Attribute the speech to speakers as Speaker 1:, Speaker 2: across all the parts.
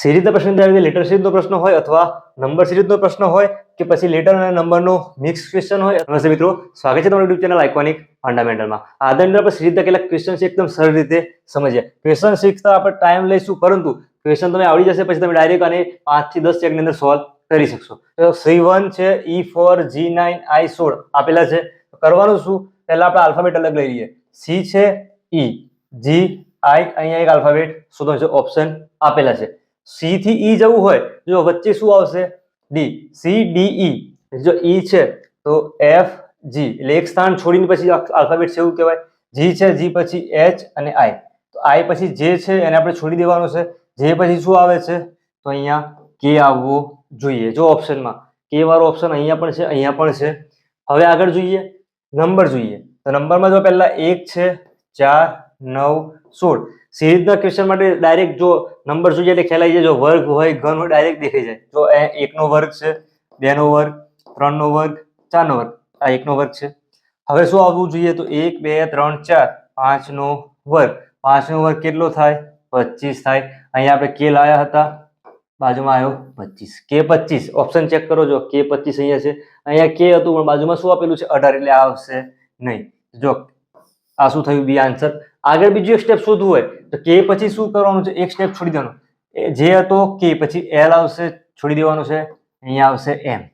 Speaker 1: સિરીઝના પ્રશ્ન આવી લેટર સિરીઝનો પ્રશ્ન હોય અથવા નંબર સિરીઝનો પ્રશ્ન હોય કે પછી લેટર અને નંબરનો મિક્સ ક્વેશ્ચન હોય. નમસ્તે મિત્રો, સ્વાગત છે તમારું યુટ્યુબ ચેનલ આઇકોનિક ફંડામેન્ટલમાં આજના અંદર આપણે સિરીઝના કેટલાક ક્વેશ્ચન એકદમ સરળ રીતે સમજીએ. ક્વેશ્ચન શીખતા આપણે ટાઈમ લઈશું, પરંતુ ક્વેશ્ચન તમે આવડી જશે, પછી તમે ડાયરેક્ટ અને પાંચથી દસ સેકન્ડની અંદર સોલ્વ કરી શકશો. સી વન છે, ઈ ફોર, જી નાઇન, આઈ સોળ આપેલા છે. કરવાનું શું? પહેલાં આપણે આલ્ફાબેટ અલગ લઈ લઈએ. સી છે, ઈ. જી, આઈ, અહીંયા એક આલ્ફાબેટ શોધો છે ઓપ્શન આપેલા છે. સી થી ઈ જવું હોય જો વચ્ચે શું આવશે? ડી. C, D, E. જો ઈ છે તો એફ, જી. એટલે એક સ્થાન છોડીને પછી આલ્ફાબેટ છે એવું કહેવાય. જી છે, જી પછી એચ અને આઈ. તો આઈ પછી જે છે એને આપણે છોડી દેવાનું છે. જે પછી શું આવે છે? તો અહીંયા કે આવવું જોઈએ. જો ઓપ્શનમાં. કે વાળો ઓપ્શન અહીંયા પણ છે, અહીંયા પણ છે. હવે આગળ જોઈએ. નંબર જોઈએ. તો નંબરમાં જો પહેલા એક છે, ચાર, નવ, સોળ. સિરીઝના ક્વેશ્ચન માટે ડાયરેક્ટ જો નંબર જોઈએ એટલે આવી જાય. જો વર્ગ હોય, ઘન હોય ડાયરેક્ટ દેખાઈ જાય. જો એ એકનો વર્ગ છે, બેનો વર્ગ, ત્રણનો વર્ગ, ચારનો વર્ગ, આ એકનો વર્ગ છે. હવે શું આવવું જોઈએ? તો એક, બે, ત્રણ, ચાર, પાંચનો વર્ગ. પાંચનો વર્ગ કેટલો થાય? પચીસ થાય. અહીંયા આપણે કે લાયા હતા. બાજુમાં આવ્યો પચીસ. કે પચીસ. ઓપ્શન ચેક કરો જો. કે પચીસ અહીંયા છે. અહીંયા કે હતું, પણ બાજુમાં શું આપેલું છે? અઢાર. એટલે આવશે નહીં. જો આ શું થયું? બી આન્સર આગળ બીજું એક સ્ટેપ શોધવું હોય, તો કે પછી શું કરવાનું છે? એક સ્ટેપ છોડી દેવાનું. જે હતો કે પછી એલ આવશે, છોડી દેવાનું છે. અહીંયા આવશે એમ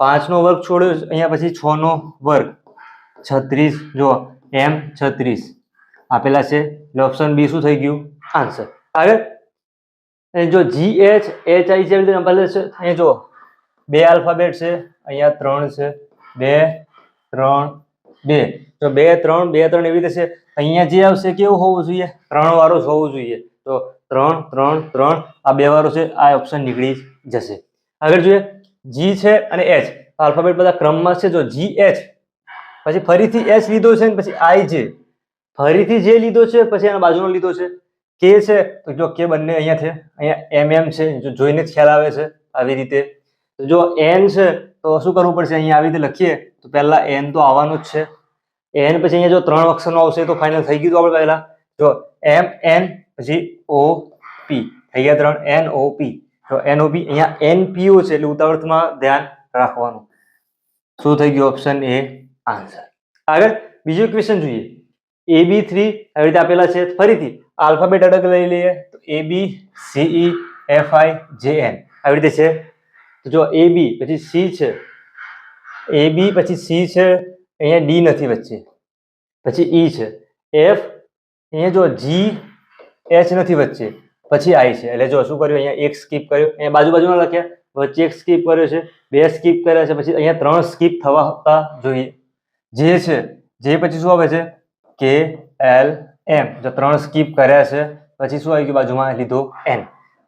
Speaker 1: પાંચનો વર્ગ છોડ્યો અહીંયા પછી છ નો વર્ગ. છત્રીસ જો એમ છત્રીસ. આપેલા છે. એટલે ઓપ્શન બી શું થઈ ગયું? આન્સર આગળ. જો જી એચ એચ આઈ છે, અહીંયા જો બે આલ્ફાબેટ છે, અહીંયા ત્રણ છે. બે, ત્રણ, બે. તો બે, ત્રણ બે, ત્રણ એવી રીતે છે અહીંયા જે આવશે કેવું હોવું જોઈએ? ત્રણ વાળું જ હોવું જોઈએ. તો ત્રણ ત્રણ ત્રણ, આ બે વાળું છે, આ ઓપ્શન નીકળી જશે. આગળ જોઈએ. જી છે અને એચ આલ્ફાબેટ બધા ક્રમમાં છે. જો જી એચ પછી ફરીથી એચ લીધો છે ને પછી આઈ જે ફરીથી જે લીધો છે, પછી એના બાજુનો લીધો છે. કે છે, તો જો કે બંને અહીંયા છે. અહીંયા એમ એમ છે. જો જોઈને જ ખ્યાલ આવે છે આવી રીતે. જો એન છે, તો શું કરવું પડશે? અહીંયા આવી રીતે લખીએ. તો પહેલા એન તો આવવાનું જ છે. એન પછી અહીંયા જો ત્રણ અક્ષરનો આવશે તો ફાઇનલ થઈ ગયું તો આપણે પહેલા. જો એમ એન પછી ઓ પી થઈ ગયા ત્રણ. એન ઓ પી તો એન ઓ પી અહીંયા એન પીઓ છે એટલે ઉતાવળમાં ધ્યાન રાખવાનું. શું થઈ ગયું? ઓપ્શન એ આન્સર આગળ બીજું ક્વેશ્ચન જોઈએ. એ બી થ્રી આવી રીતે આપેલા છે. ફરીથી આલ્ફાબેટ અડગ લઈ લઈએ. તો એ બી સીઈ એફ આઈ જે એન આવી રીતે છે. તો જો એ બી પછી સી છે. એ બી પછી સી છે. અહીંયા ડી નથી વચ્ચે. પછી ઈ છે. એફ અહીંયા જો જી એચ નથી વચ્ચે. પછી આઈ છે. એટલે જો શું કર્યું? અહીંયા એક સ્કીપ કર્યો. અહીંયા બાજુ બાજુમાં લખ્યા. વચ્ચે એક સ્કીપ કર્યો છે. બે સ્કીપ કર્યા છે. પછી અહીંયા ત્રણ સ્કીપ થવા હતા જોઈએ. જે છે, જે પછી શું આવે છે? કે એલ એમ જો ત્રણ સ્કીપ કર્યા છે, પછી શું આવી ગયું બાજુમાં? લીધો એન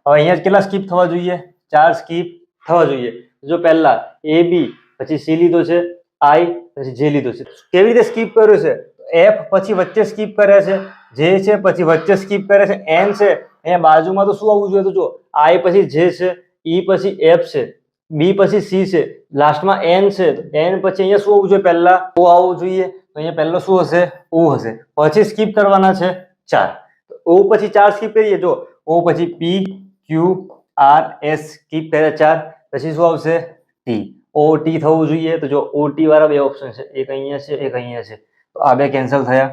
Speaker 1: હવે અહીંયા કેટલા સ્કીપ થવા જોઈએ? ચાર સ્કીપ થવા જોઈએ. જો પહેલા એ બી પછી સી લીધો છે. આઈ પછી જે લીધું છે. કેવી રીતે સ્કીપ કર્યું છે? એફ પછી વચ્ચે સ્કીપ કરે છે જે છે પછી વચ્ચે સ્કીપ કરે છે એન છે. અહીંયા બાજુમાં તો શું આવવું જોઈએ તો જો આઈ પછી જે છે ઈ પછી એફ છે બી પછી સી છે લાસ્ટમાં એન છે. એન પછી અહીંયા શું આવવું જોઈએ પહેલા? ઓ આવવું જોઈએ. તો અહીંયા પહેલો શું હશે? ઓ હશે. પછી સ્કીપ કરવાના છે ચાર. ઓ પછી ચાર સ્કીપ કરીએ જો ઓ પછી P Q R S skip કર્યા ચાર. પછી શું આવશે? ટી ઓ ટી થવું જોઈએ. તો જો ઓટી વાળા બે ઓપ્શન છે. એક અહીંયા છે, એક અહીંયા છે. તો આ બે કેન્સલ થયા.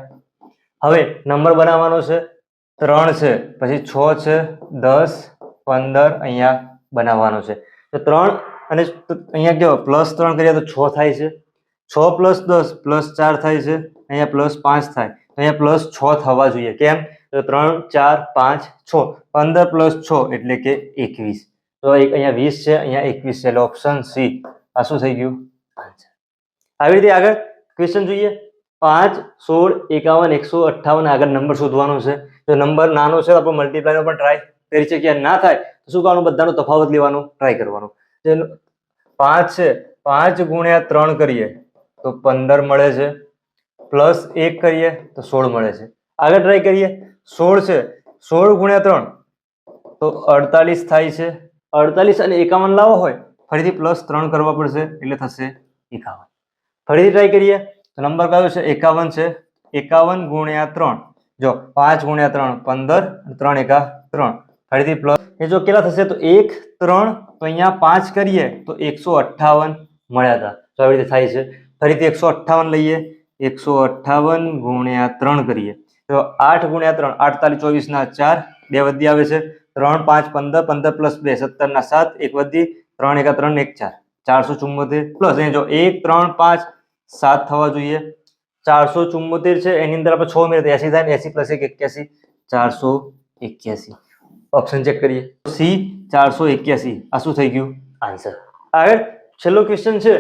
Speaker 1: હવે નંબર બનાવવાનો છે. ત્રણ છે. પછી છ છે. દસ, પંદર અહીંયા બનાવવાનો છે. તો ત્રણ અને અહીંયા કેવો? પ્લસ ત્રણ કરીએ તો છ થાય છે. છ પ્લસ દસ પ્લસ ચાર થાય છે. અહીંયા પ્લસ પાંચ થાય. અહીંયા પ્લસ છ થવા જોઈએ. કેમ? તો ત્રણ, ચાર, પાંચ, છ. પંદર પ્લસ છ એટલે કે એકવીસ. તો એક અહીંયા વીસ છે, અહીંયા એકવીસ છે. એટલે ઓપ્શન સી આ શું થઈ ગયું? આન્સર આવી રીતે આગળ ક્વેશ્ચન જોઈએ. પાંચ સોળ એકાવન એકસો અઠ્ઠાવન આગળ નંબર શોધવાનો છે. જો નંબર નાનો છે તો આપણે મલ્ટીપ્લાયનો પણ ટ્રાય કરી શકીએ. ના થાય તો શું કરવાનું? બધાનો તફાવત લેવાનો ટ્રાય કરવાનો. જે પાંચ છે પાંચ ગુણ્યા ત્રણ કરીએ તો પંદર મળે છે. પ્લસ એક કરીએ તો સોળ મળે છે. આગળ ટ્રાય કરીએ. સોળ છે સોળ ગુણ્યા ત્રણ તો અડતાલીસ થાય છે. અડતાલીસ અને એકાવન લાવો હોય ફરીથી પ્લસ ત્રણ કરવા પડશે એટલે થશે એકાવન. ફરીથી ટ્રાય કરીએ. તો નંબર કયો છે? એકાવન છે. એકાવન ગુણ્યા ત્રણ. જો, પાંચ ગુણ્યા ત્રણ, પંદર ત્રણ એકા ત્રણ. ફરીથી પ્લસ એ જો કેટલા થશે? તો એક, ત્રણ, તો અહીંયા પાંચ કરીએ, તો એકસો અઠ્ઠાવન મળ્યા હતા. તો આવી રીતે થાય છે. ફરીથી એકસો અઠ્ઠાવન લઈએ. એકસો અઠ્ઠાવન ગુણ્યા ત્રણ કરીએ. તો આઠ ગુણ્યા ત્રણ, આઠતાલીસ ચોવીસના ચાર, બે વધી આવે છે. ત્રણ, પાંચ, પંદર પંદર પ્લસ બે, સત્તરના સાત, એક વધી ત્રણ એકા ત્રણ એક ચાર. ચારસો ચુમ્મોતેર પ્લસ અહીં જો એક, ત્રણ, પાંચ, સાત થવા જોઈએ. ચારસો ચુમ્મોતેર છે, એની અંદર આપણે છ મિનિટ એસી થાય એસી પ્લસ એક, એક્યાસી. ચારસો એક્યાસી. ઓપ્શન ચેક કરીએ. સી, ચારસો એક્યાસી. આ શું થઈ ગયું? આન્સર આગળ છેલ્લો ક્વેશ્ચન છે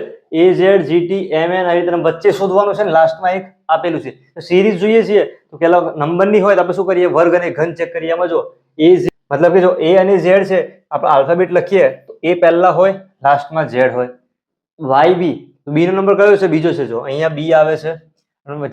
Speaker 1: A Z GT M N આવી રીતે વચ્ચે શોધવાનું છે ને લાસ્ટમાં એક આપેલું છે. તો સિરીઝ જોઈએ છીએ, તો પેલા નંબરની હોય તો આપણે શું કરીએ? વર્ગ અને ઘન ચેક કરીએ. એમાં જો એ મતલબ કે જો એ અને ઝેડ છે, આપણે આલ્ફાબેટ લખીએ, તો એ પહેલા હોય લાસ્ટમાં ઝેડ હોય. વાય બી તો બી નો નંબર કયો છે? બીજો છે. જો અહીંયા બી આવે છે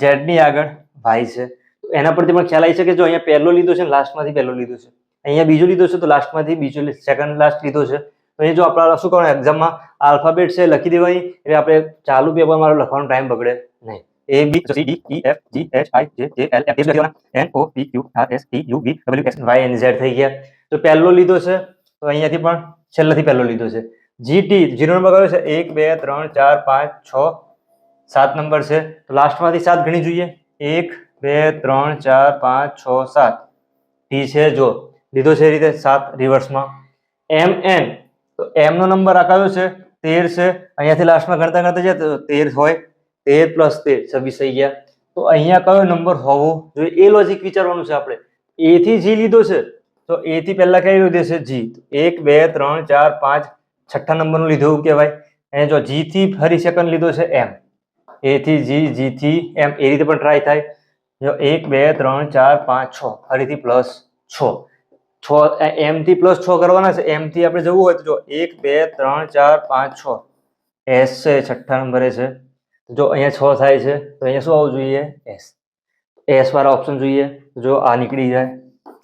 Speaker 1: ઝેડની આગળ વાય છે. તો એના પરથી પણ ખ્યાલ આવી છે કે જો અહીંયા પહેલો લીધો છે લાસ્ટમાંથી પહેલો લીધો છે. અહીંયા બીજો લીધો છે, તો લાસ્ટમાંથી બીજો સેકન્ડ લાસ્ટ લીધો છે. તો એ જો આપણે શું કરવાનું? એક્ઝામમાં આલ્ફાબેટ છે, લખી દેવાની. એટલે આપણે ચાલુ પેપર મારો લખવાનો ટાઈમ બગડે નહીં. A B C D E F G H I J J L F લખી દેવાના N O P Q R S T U V W X Y N Z થઈ ગયા. તો પહેલો લીધો છે. તો અહીંયાથી પણ છેલ્લેથી પહેલો લીધો છે. જીટી જીરો નંબર કયો છે? એક, બે, ત્રણ, ચાર, પાંચ, છ, સાત નંબર છે. તો લાસ્ટમાંથી સાત ગણી જોઈએ. એક, બે, ત્રણ, ચાર, પાંચ, છ, સાત. ટી છે જો. લીધો છે એ રીતે સાત રિવર્સમાં એમ એન તો એમ નો નંબર આ કયો છે? તેર છે. અહીંયાથી લાસ્ટમાં ગણતા ગણતા જાય તો તેર હોય. તેર પ્લસ તેર છવ્વીસ થઈ ગયા. તો અહીંયા કયો નંબર હોવો જોઈએ? એ લોજિક વિચારવાનું છે આપણે. એ થી જી લીધો છે. તો એ થી પહેલા કઈ લીધો છે? જી એક, બે, ત્રણ, ચાર, પાંચ, છઠ્ઠા નંબરનું લીધું એવું કહેવાય. અને જો જી થી ફરી સેકન્ડ લીધો છે એમ એ થી જી જી થી એમ એ રીતે પણ ટ્રાય થાય. જો એક, બે, ત્રણ, ચાર, પાંચ, છ. ફરીથી પ્લસ છ. છ એમ થી પ્લસ છ કરવાના છે. એમ થી આપણે જવું હોય તો જો એક, બે, ત્રણ, ચાર, પાંચ, છ. એસ છે, છઠ્ઠા નંબરે છે. જો અહીંયા છ થાય છે, તો અહીંયા શું આવવું જોઈએ? એસ એસ વાળા ઓપ્શન જોઈએ જો આ નીકળી જાય,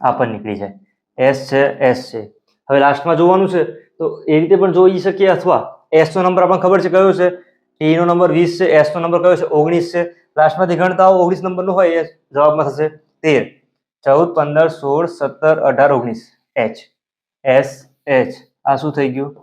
Speaker 1: આ પણ નીકળી જાય. એસ છે એસ છે. હવે લાસ્ટમાં જોવાનું છે, તો એ રીતે પણ જોઈ શકીએ અથવા એસનો નંબર આપણને ખબર છે કયો છે? ટીનો નંબર વીસ છે એસનો નંબર કયો છે? ઓગણીસ છે. લાસ્ટમાંથી ગણતા આવો ઓગણીસ નંબરનો હોય, એ જવાબમાં થશે તેર. ચૌદ, પંદર, સોળ, સત્તર, અઢાર, ઓગણીસ. એચ એસ એચ આ શું થઈ ગયું?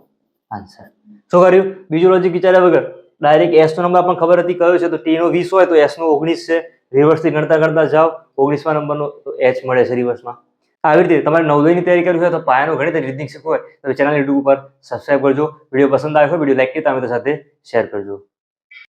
Speaker 1: આન્સર શું કર્યું? બીજું લોજિક વિચાર્યા વગર ડાયરેક્ટ એસ નો નંબર આપણને ખબર હતી કયો છે? તો ટી નો વીસ હોય તો એસ નો ઓગણીસ છે. રિવર્સથી ગણતા ગણતા જાઓ, ઓગણીસમાં નંબરનો એચ મળે છે રિવર્સમાં આવી રીતે તમારે નવદયની તૈયારી કરવી હોય તો પાયાનો ગણિત રીતનિક શીખવું હોય તો ચેનલ યુટ્યુબ ઉપર સબસ્ક્રાઈબ કરજો. વીડિયો પસંદ આવ્યો હોય વીડિયો લાઈક કરી તમે સાથે શેર કરજો.